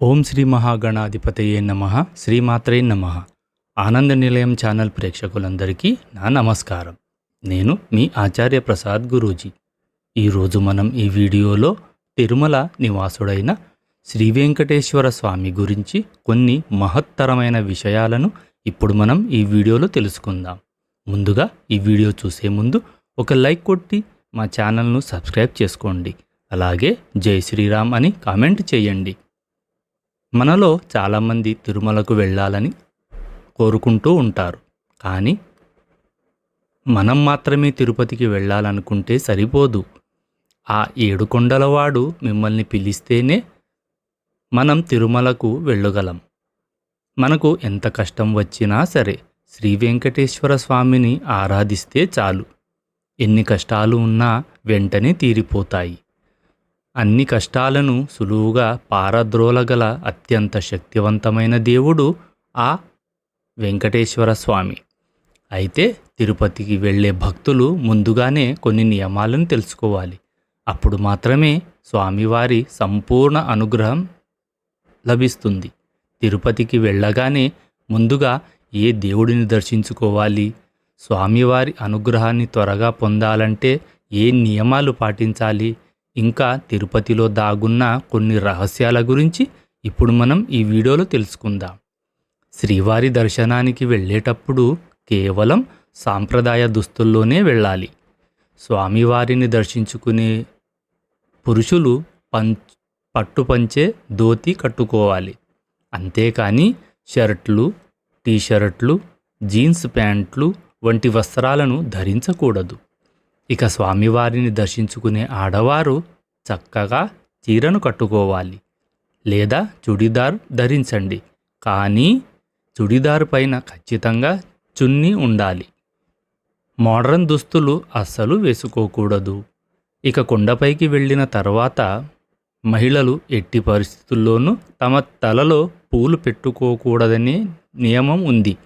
ఓం శ్రీ మహాగణాధిపతయే నమ శ్రీమాత్రే నమ. ఆనంద నిలయం ఛానల్ ప్రేక్షకులందరికీ నా నమస్కారం. నేను మీ ఆచార్య ప్రసాద్ గురూజీ. ఈరోజు మనం ఈ వీడియోలో తిరుమల నివాసుడైన శ్రీ వెంకటేశ్వర స్వామి గురించి కొన్ని మహత్తరమైన విషయాలను ఇప్పుడు మనం ఈ వీడియోలో తెలుసుకుందాం. ముందుగా ఈ వీడియో చూసే ముందు ఒక లైక్ కొట్టి మా ఛానల్ను సబ్స్క్రైబ్ చేసుకోండి. అలాగే జై శ్రీరామ్ అని కామెంట్ చేయండి. మనలో చాలామంది తిరుమలకు వెళ్ళాలని కోరుకుంటూ ఉంటారు. కానీ మనం మాత్రమే తిరుపతికి వెళ్ళాలనుకుంటే సరిపోదు. ఆ ఏడుకొండలవాడు మిమ్మల్ని పిలిస్తేనే మనం తిరుమలకు వెళ్ళగలం. మనకు ఎంత కష్టం వచ్చినా సరే శ్రీ వెంకటేశ్వర స్వామిని ఆరాధిస్తే చాలు. ఎన్ని కష్టాలు ఉన్నా వెంటనే తీరిపోతాయి. అన్ని కష్టాలను సులువుగా పారద్రోలగల అత్యంత శక్తివంతమైన దేవుడు ఆ వెంకటేశ్వర స్వామి. అయితే తిరుపతికి వెళ్ళే భక్తులు ముందుగానే కొన్ని నియమాలను తెలుసుకోవాలి. అప్పుడు మాత్రమే స్వామివారి సంపూర్ణ అనుగ్రహం లభిస్తుంది. తిరుపతికి వెళ్ళగానే ముందుగా ఏ దేవుడిని దర్శించుకోవాలి? స్వామివారి అనుగ్రహాన్ని త్వరగా పొందాలంటే ఏ నియమాలు పాటించాలి? ఇంకా తిరుపతిలో దాగున్న కొన్ని రహస్యాల గురించి ఇప్పుడు మనం ఈ వీడియోలో తెలుసుకుందాం. శ్రీవారి దర్శనానికి వెళ్ళేటప్పుడు కేవలం సాంప్రదాయ దుస్తుల్లోనే వెళ్ళాలి. స్వామివారిని దర్శించుకునే పురుషులు పంచ్ పట్టు పంచే ధోతి కట్టుకోవాలి. అంతేకాని షర్ట్లు టీషర్ట్లు జీన్స్ ప్యాంట్లు వంటి వస్త్రాలను ధరించకూడదు. ఇక స్వామివారిని దర్శించుకునే ఆడవారు చక్కగా చీరను కట్టుకోవాలి. లేదా చుడిదార్ ధరించండి. కానీ చుడిదార్ పైన ఖచ్చితంగా చున్నీ ఉండాలి. మోడ్రన్ దుస్తులు అస్సలు వేసుకోకూడదు. ఇక కొండపైకి వెళ్ళిన తర్వాత మహిళలు ఎట్టి పరిస్థితుల్లోనూ తమ తలలో పూలు పెట్టుకోకూడదనే నియమం ఉంది.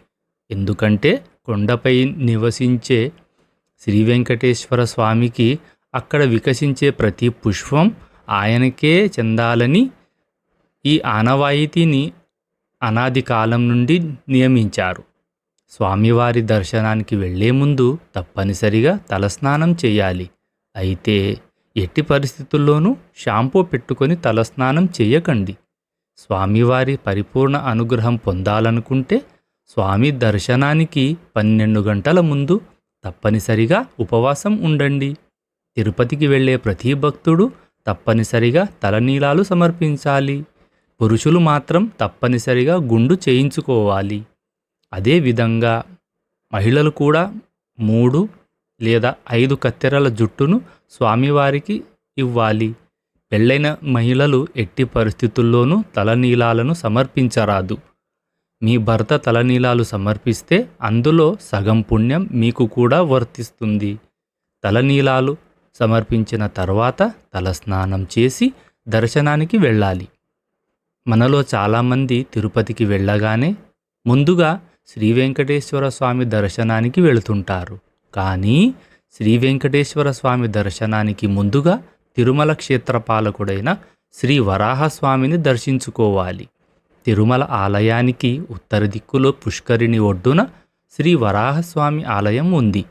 ఎందుకంటే కొండపై నివసించే శ్రీ వెంకటేశ్వర స్వామికి అక్కడ వికసించే ప్రతి పుష్పం ఆయనకే చెందాలని ఈ ఆనవాయితీని అనాది కాలం నుండి నియమించారు. స్వామివారి దర్శనానికి వెళ్ళే ముందు తప్పనిసరిగా తలస్నానం చేయాలి. అయితే ఎట్టి పరిస్థితుల్లోనూ షాంపూ పెట్టుకొని తలస్నానం చేయకండి. స్వామివారి పరిపూర్ణ అనుగ్రహం పొందాలనుకుంటే స్వామి దర్శనానికి పన్నెండు గంటల ముందు తప్పనిసరిగా ఉపవాసం ఉండండి. తిరుపతికి వెళ్ళే ప్రతి భక్తుడు తప్పనిసరిగా తలనీలాలు సమర్పించాలి. పురుషులు మాత్రం తప్పనిసరిగా గుండు చేయించుకోవాలి. అదేవిధంగా మహిళలు కూడా మూడు లేదా ఐదు కత్తెరల జుట్టును స్వామివారికి ఇవ్వాలి. పెళ్ళైన మహిళలు ఎట్టి పరిస్థితుల్లోనూ తలనీలాలను సమర్పించరాదు. మీ భర్త తలనీలాలు సమర్పిస్తే అందులో సగం పుణ్యం మీకు కూడా వర్తిస్తుంది. తలనీలాలు సమర్పించిన తర్వాత తలస్నానం చేసి దర్శనానికి వెళ్ళాలి. మనలో చాలామంది తిరుపతికి వెళ్ళగానే ముందుగా శ్రీ వెంకటేశ్వర స్వామి దర్శనానికి వెళుతుంటారు. కానీ శ్రీ వెంకటేశ్వర స్వామి దర్శనానికి ముందుగా తిరుమల క్షేత్రపాలకుడైన శ్రీ వరాహస్వామిని దర్శించుకోవాలి. తిరుమల ఆలయానికి ఉత్తర దిక్కులో పుష్కరిణి ఒడ్డున శ్రీ వరాహస్వామి ఆలయం ఉంది.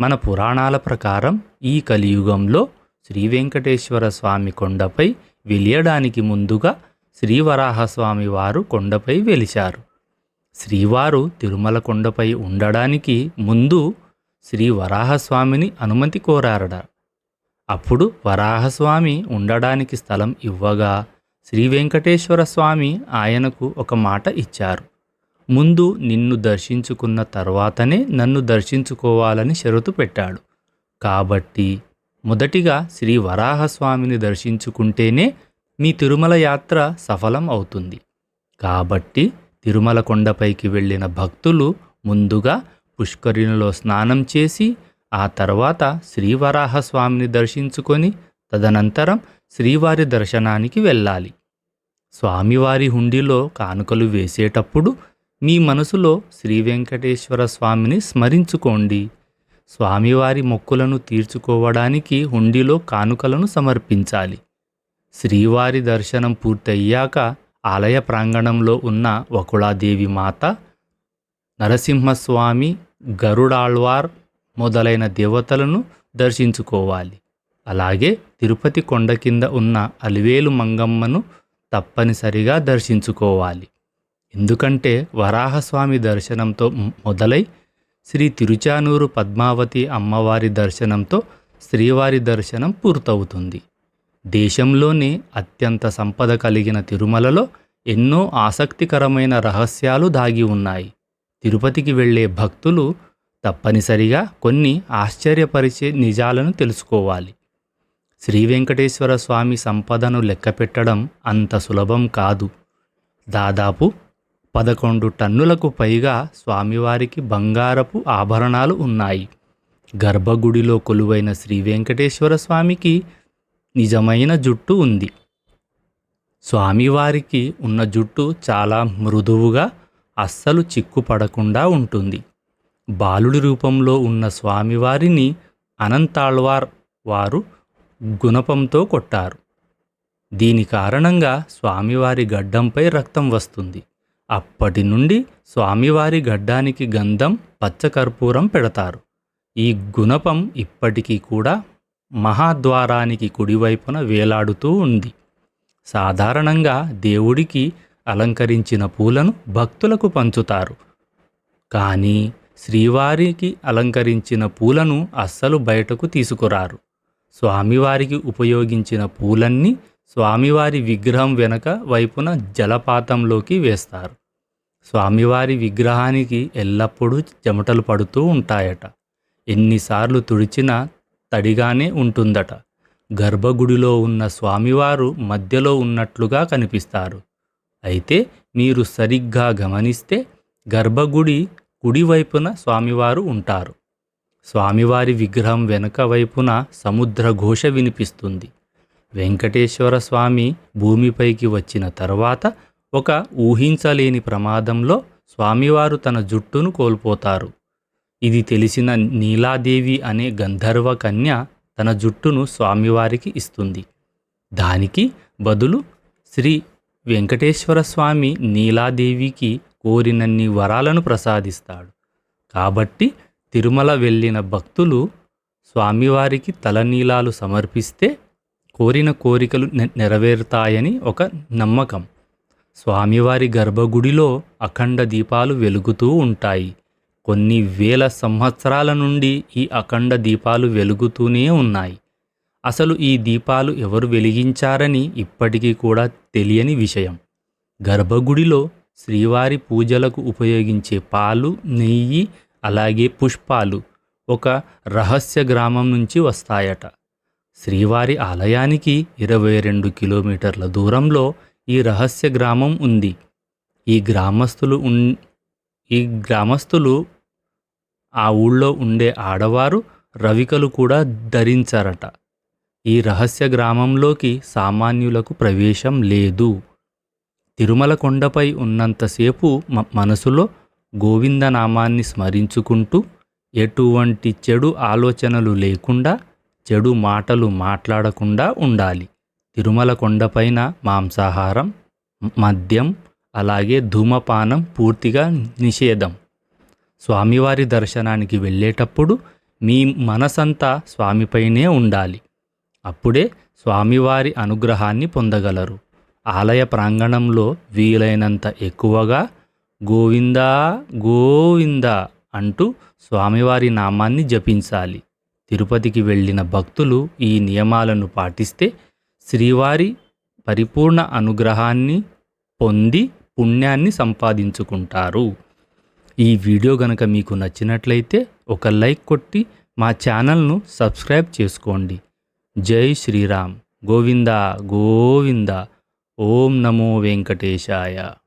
మన పురాణాల ప్రకారం ఈ కలియుగంలో శ్రీ వెంకటేశ్వర స్వామి కొండపై వెలియడానికి ముందుగా శ్రీవరాహస్వామి వారు కొండపై వెలిశారు. శ్రీవారు తిరుమల కొండపై ఉండడానికి ముందు శ్రీ వరాహస్వామిని అనుమతి కోరారట. అప్పుడు వరాహస్వామి ఉండడానికి స్థలం ఇవ్వగా శ్రీ వెంకటేశ్వర స్వామి ఆయనకు ఒక మాట ఇచ్చారు. ముందు నిన్ను దర్శించుకున్న తర్వాతనే నన్ను దర్శించుకోవాలని షరతు పెట్టాడు. కాబట్టి మొదటిగా శ్రీ వరాహస్వామిని దర్శించుకుంటేనే మీ తిరుమల యాత్ర సఫలం అవుతుంది. కాబట్టి తిరుమల కొండపైకి వెళ్ళిన భక్తులు ముందుగా పుష్కరిణిలో స్నానం చేసి ఆ తర్వాత శ్రీవరాహస్వామిని దర్శించుకొని తదనంతరం శ్రీవారి దర్శనానికి వెళ్ళాలి. స్వామివారి హుండీలో కానుకలు వేసేటప్పుడు మీ మనసులో శ్రీ వెంకటేశ్వర స్వామిని స్మరించుకోండి. స్వామివారి మొక్కులను తీర్చుకోవడానికి హుండీలో కానుకలను సమర్పించాలి. శ్రీవారి దర్శనం పూర్తయ్యాక ఆలయ ప్రాంగణంలో ఉన్న వకుళాదేవి మాత నరసింహస్వామి గరుడాళ్వార్ మొదలైన దేవతలను దర్శించుకోవాలి. అలాగే తిరుపతి కొండ కింద ఉన్న అలివేలు మంగమ్మను తప్పనిసరిగా దర్శించుకోవాలి. ఎందుకంటే వరాహస్వామి దర్శనంతో మొదలై శ్రీ తిరుచానూరు పద్మావతి అమ్మవారి దర్శనంతో శ్రీవారి దర్శనం పూర్తవుతుంది. దేశంలోనే అత్యంత సంపద కలిగిన తిరుమలలో ఎన్నో ఆసక్తికరమైన రహస్యాలు దాగి ఉన్నాయి. తిరుపతికి వెళ్ళే భక్తులు తప్పనిసరిగా కొన్ని ఆశ్చర్యపరిచే నిజాలను తెలుసుకోవాలి. శ్రీ వెంకటేశ్వర స్వామి సంపదను లెక్కపెట్టడం అంత సులభం కాదు. దాదాపు పదకొండు టన్నులకు పైగా స్వామివారికి బంగారపు ఆభరణాలు ఉన్నాయి. గర్భగుడిలో కొలువైన శ్రీ వెంకటేశ్వర స్వామికి నిజమైన జుట్టు ఉంది. స్వామివారికి ఉన్న జుట్టు చాలా మృదువుగా అస్సలు చిక్కుపడకుండా ఉంటుంది. బాలుడి రూపంలో ఉన్న స్వామివారిని అనంతాళ్వార్ వారు గుణపంతో కొట్టారు. దీని కారణంగా స్వామివారి గడ్డంపై రక్తం వస్తుంది. అప్పటి నుండి స్వామివారి గడ్డానికి గంధం పచ్చకర్పూరం పెడతారు. ఈ గుణపం ఇప్పటికీ కూడా మహాద్వారానికి కుడివైపున వేలాడుతూ ఉంది. సాధారణంగా దేవుడికి అలంకరించిన పూలను భక్తులకు పంచుతారు. కానీ శ్రీవారికి అలంకరించిన పూలను అస్సలు బయటకు తీసుకురారు. స్వామివారికి ఉపయోగించిన పూలన్నీ స్వామివారి విగ్రహం వెనక వైపున జలపాతంలోకి వేస్తారు. స్వామివారి విగ్రహానికి ఎల్లప్పుడూ చెమటలు పడుతూ ఉంటాయట. ఎన్నిసార్లు తుడిచినా తడిగానే ఉంటుందట. గర్భగుడిలో ఉన్న స్వామివారు మధ్యలో ఉన్నట్లుగా కనిపిస్తారు. అయితే మీరు సరిగ్గా గమనిస్తే గర్భగుడి కుడివైపున స్వామివారు ఉంటారు. స్వామివారి విగ్రహం వెనుక వైపున సముద్ర ఘోష వినిపిస్తుంది. వెంకటేశ్వర స్వామి భూమిపైకి వచ్చిన తర్వాత ఒక ఊహించలేని ప్రమాదంలో స్వామివారు తన జుట్టును కోల్పోతారు. ఇది తెలిసిన నీలాదేవి అనే గంధర్వ కన్య తన జుట్టును స్వామివారికి ఇస్తుంది. దానికి బదులు శ్రీ వెంకటేశ్వర స్వామి నీలాదేవికి కోరినన్ని వరాలను ప్రసాదిస్తాడు. కాబట్టి తిరుమల వెళ్ళిన భక్తులు స్వామివారికి తలనీలాలు సమర్పిస్తే కోరిన కోరికలు నె- నెరవేరుతాయని ఒక నమ్మకం. స్వామివారి గర్భగుడిలో అఖండ దీపాలు వెలుగుతూ ఉంటాయి. కొన్ని వేల సంవత్సరాల నుండి ఈ అఖండ దీపాలు వెలుగుతూనే ఉన్నాయి. అసలు ఈ దీపాలు ఎవరు వెలిగించారని ఇప్పటికీ కూడా తెలియని విషయం. గర్భగుడిలో శ్రీవారి పూజలకు ఉపయోగించే పాలు నెయ్యి అలాగే పుష్పాలు ఒక రహస్య గ్రామం నుంచి వస్తాయట. శ్రీవారి ఆలయానికి ఇరవై రెండు కిలోమీటర్ల దూరంలో ఈ రహస్య గ్రామం ఉంది. ఈ గ్రామస్తులు ఉన్ ఈ గ్రామస్తులు ఆ ఊళ్ళో ఉండే ఆడవారు రవికలు కూడా ధరించారట. ఈ రహస్య గ్రామంలోకి సామాన్యులకు ప్రవేశం లేదు. తిరుమల కొండపై ఉన్నంతసేపు మ- మనసులో గోవిందనామాన్ని స్మరించుకుంటూ ఎటువంటి చెడు ఆలోచనలు లేకుండా చెడు మాటలు మాట్లాడకుండా ఉండాలి. తిరుమల కొండపైన మాంసాహారం మద్యం అలాగే ధూమపానం పూర్తిగా నిషేధం. స్వామివారి దర్శనానికి వెళ్ళేటప్పుడు మీ మనసంతా స్వామిపైనే ఉండాలి. అప్పుడే స్వామివారి అనుగ్రహాన్ని పొందగలరు. ఆలయ ప్రాంగణంలో వీలైనంత ఎక్కువగా గోవిందా గోవిందా అంటూ స్వామివారి నామాన్ని జపించాలి. తిరుపతికి వెళ్ళిన భక్తులు ఈ నియమాలను పాటిస్తే శ్రీవారి పరిపూర్ణ అనుగ్రహాన్ని పొంది పుణ్యాన్ని సంపాదించుకుంటారు. ఈ వీడియో గనక మీకు నచ్చినట్లయితే ఒక లైక్ కొట్టి మా ఛానల్ను సబ్స్క్రైబ్ చేసుకోండి. జై శ్రీరామ్. గోవిందా గోవిందా. ఓం నమో వెంకటేశాయ.